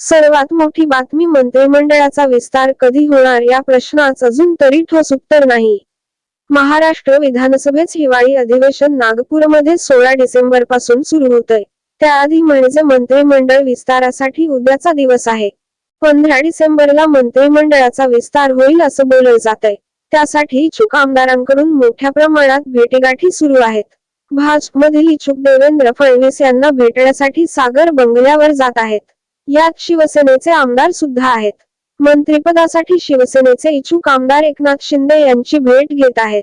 सर्वात मोठी बातमी मंत्रिमंडळाचा विस्तार कधी होणार या प्रश्नाच अजून तरी ठोस उत्तर नाही. महाराष्ट्र विधानसभेत हिवाळी अधिवेशन नागपूरमध्ये सोळा डिसेंबरपासून सुरू होतंय. त्याआधी म्हणजे मंत्रिमंडळ विस्तारासाठी उद्याचा दिवस आहे. पंधरा डिसेंबरला मंत्रिमंडळाचा विस्तार होईल असं बोललं जात आहे त्यासाठी इच्छुक आमदारांकडून मोठ्या प्रमाणात भेटीगाठी सुरू आहेत. भाजपमधील इच्छुक देवेंद्र फडणवीस यांना भेटण्यासाठी सागर बंगल्यावर जात आहेत. यात शिवसेनेचे आमदार सुद्धा आहेत. मंत्रिपदासाठी शिवसेनेचे इच्छुक आमदार एकनाथ शिंदे यांची भेट घेत आहेत.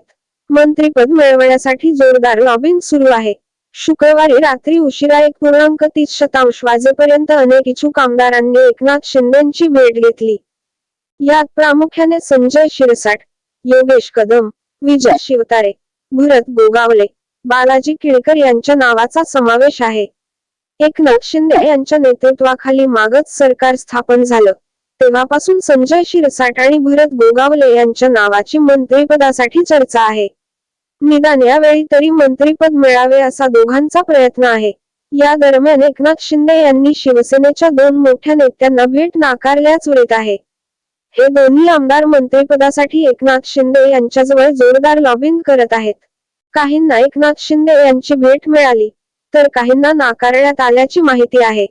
मंत्रिपद मिळवण्यासाठी जोरदार लॉबिंग सुरू आहे. शुक्रवारी रात्री उशिरा एक पूर्णांक तीस शतांश वाजेपर्यंत अनेक इच्छुक आमदारांनी एकनाथ शिंदेची भेट घेतली. यात प्रामुख्याने संजय शिरसाट योगेश कदम विजय शिवतारे भरत गोगावले बालाजी किळकर यांच्या नावाचा समावेश आहे. एकनाथ शिंदे यांच्या नेतृत्वाखाली मागच सरकार स्थापन झालं. तेव्हापासून संजय शिरसाट आणि भरत गोगावले यांच्या नावाची मंत्रिपदासाठी चर्चा आहे. निदान यावेळी तरी मंत्रिपद मिळावे असा दोघांचा प्रयत्न आहे. या दरम्यान एकनाथ शिंदे यांनी शिवसेनेच्या दोन मोठ्या नेत्यांना भेट नाकारल्याच उरत आहे. हे दोन्ही आमदार मंत्रिपदासाठी एकनाथ शिंदे यांच्याजवळ जोरदार लॉबिंग करत आहेत. काहींना एकनाथ शिंदे यांची भेट मिळाली. तर काहींना नाकारण्यात आल्याची माहिती आहे.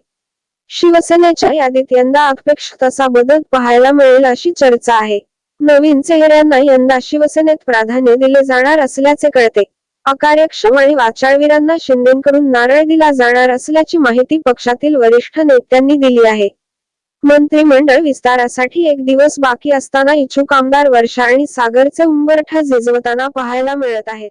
शिवसेनेच्या यादीत यंदा अपेक्ष तसा बदल पाहायला मिळेल अशी चर्चा आहे. नवीन चेहऱ्यांना यंदा शिवसेनेत प्राधान्य दिले जाणार असल्याचे कळते. अकार्यक्षम आणि वाचाळवीरांना शिंदेकडून नारळ दिला जाणार असल्याची माहिती पक्षातील वरिष्ठ नेत्यांनी दिली आहे. मंत्रिमंडळ विस्तारासाठी एक दिवस बाकी असताना इच्छुक आमदार वर्षा आणि सागरचे उंबरठा झिजवताना पाहायला मिळत आहेत.